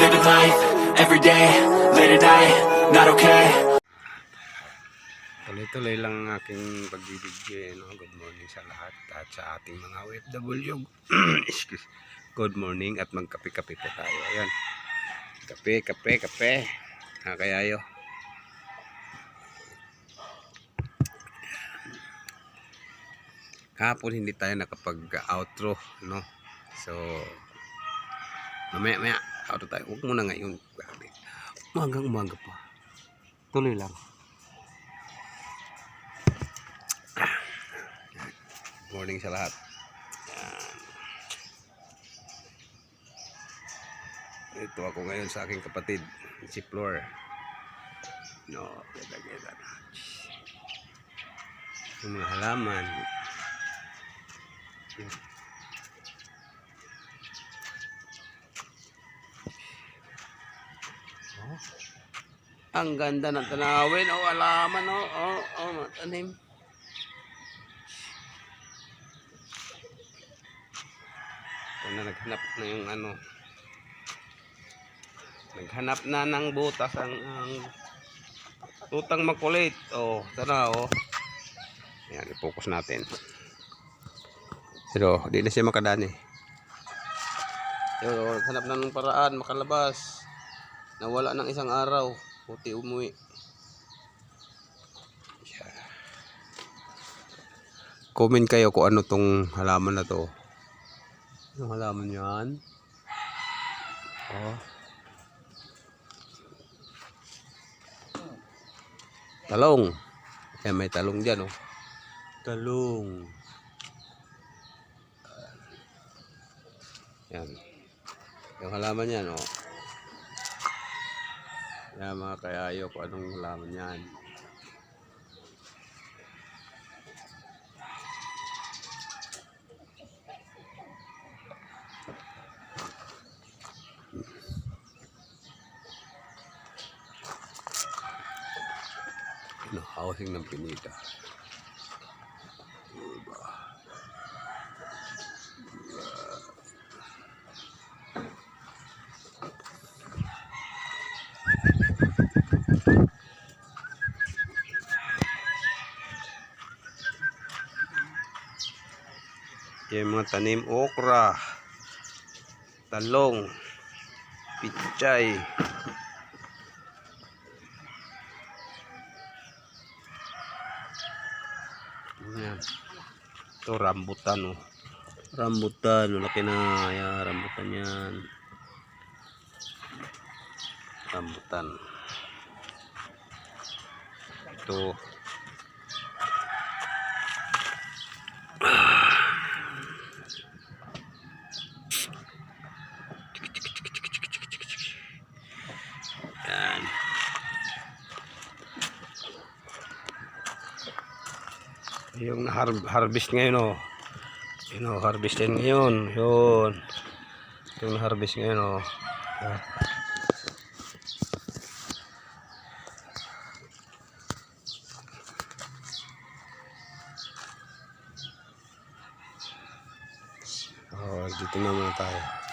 life, every day, late at night, not okay. Tuloy-tuloy lang ang aking pagbibigay. No? Good morning sa lahat at sa ating mga OFW. Excuse. Good morning at magkape-kape po tayo. Ayan. Kape, kape, kape. Ha, kaya yo. Kahapon hindi tayo nakapag-outro. No? So, mamaya, maya. Outro tayo. Huwag muna ngayon. Grabe. Umagang umaga pa. Tuloy lang. morning sa lahat. Ito ako ngayon sa aking kapatid, si Flor. No, kita kita. Yung mga halaman. Oh. Ang ganda ng tanawin. Oh, halaman. Oh, oh, oh, matanim. Ito na naghanap na yung ano. Naghanap na ng butas ang, ang tutang makulit. Oh, tara oh. Yan, i-focus natin. Pero, di na siya makadani. Pero, hanap na ng paraan, makalabas. Nawala ng isang araw. Puti umuwi. Yan. Comment kayo kung ano tong halaman na to. Yung halaman yan. Oh. Talong. Kaya may talong dyan, oh. Talong. Yan. Yung halaman yan, oh. Yan mga kayayo kung anong halaman yan. No, housing ng pinita. Diba? Yung mga tanim okra, talong, pichay, Yan. Ito rambutan oh. Rambutan, laki na. Yan, rambutan yan. Rambutan. Ito. Yung har- harvest ngayon oh. Yun oh, harvest din ngayon. Yun. Yung harvest ngayon oh. Oh, dito na tayo.